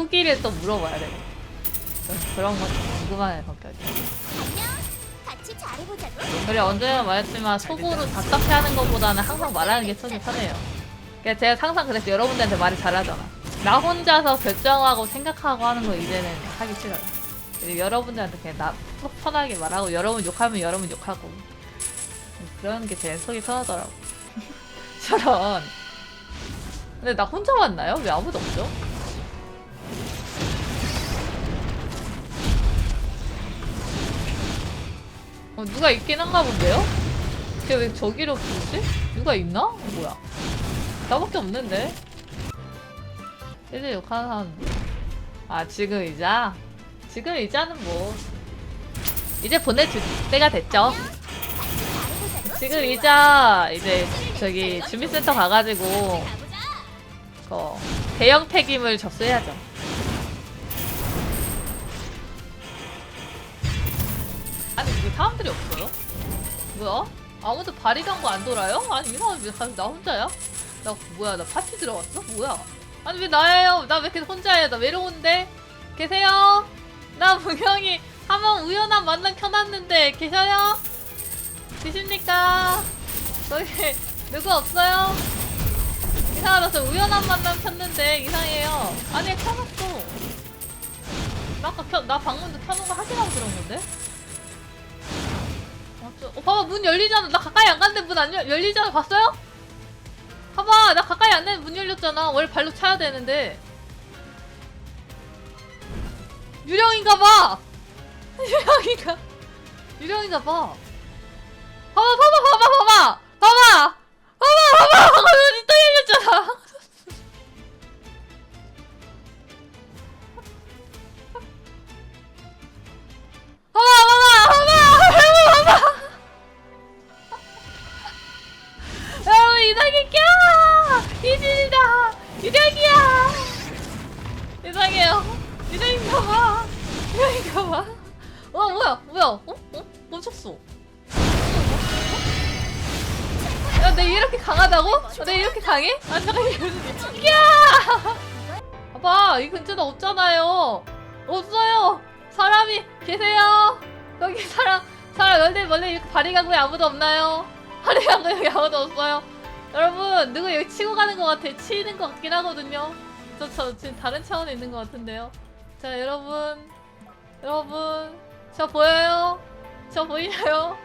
후기를 또 물어봐야 돼. 그런 것도 궁금하네 성격이. 같이 잘해보자고. 그래 언제나 말했지만 속으로 답답해하는 것보다는 항상 말하는 게 속이 편해요. 그러니까 제가 항상 그래서 여러분들한테 말을 잘하잖아. 나 혼자서 결정하고 생각하고 하는 거 이제는 하기 싫어요. 그리고 여러분들한테 그냥 나 속 편하게 말하고 여러분 욕하면 여러분 욕하고 그런 게 제일 속이 편하더라고. 저런. 근데 나 혼자 왔나요? 왜 아무도 없죠? 어, 누가 있긴 한가 본데요? 걔왜 저기로 부르지? 누가 있나? 뭐야? 나밖에 없는데? 이제 욕하는 사람. 아, 지금 이자? 지금 이자는 뭐. 이제 보내줄 때가 됐죠? 지금 이자, 이제 저기 주민센터 가가지고, 가보자. 그 대형 폐기물 접수해야죠. 왜 사람들이 없어요? 뭐야? 아무도 발이 간거 안 돌아요? 아니 이 사람 왜나 혼자야? 나 뭐야 나 파티 들어갔어? 뭐야? 아니 왜 나예요? 나왜 이렇게 혼자예요? 나 외로운데? 계세요? 나 분명히 한번 우연한 만남 켜놨는데 계셔요? 계십니까? 저기 누구 없어요? 이상하다 우연한 만남 켰는데 이상해요 아니 켜놨어 나 아까 켜, 나 방문도 켜놓은 거 하시라고 그런 건데 아, 저, 어 봐봐 문 열리잖아. 나 가까이 안 갔는데 문 안 열리잖아. 봤어요? 봐봐 나 가까이 안 됐는데 문 열렸잖아. 원래 발로 차야 되는데. 유령인가봐. 유령인가? 유령인가봐 이상해 껴 이진이다 유령이야 이상해요 유령인가 봐 유령인가 봐 와 뭐야 뭐야 어? 어? 멈췄어 야, 내 이렇게 강하다고? 내 이렇게 강해? 아, 잠깐, 일이야! 봐봐, 이 근처에 없잖아요. 없어요! 사람이 계세요! 거기 사람, 사람, 원래, 원래 이렇게 발이 가고 아무도 없나요? 발이 가고 여기 아무도 없어요. 여러분, 누구 여기 치고 가는 것 같아. 치는 것 같긴 하거든요. 저, 저, 지금 다른 차원에 있는 것 같은데요. 자, 여러분. 여러분. 저 보여요? 저 보이나요?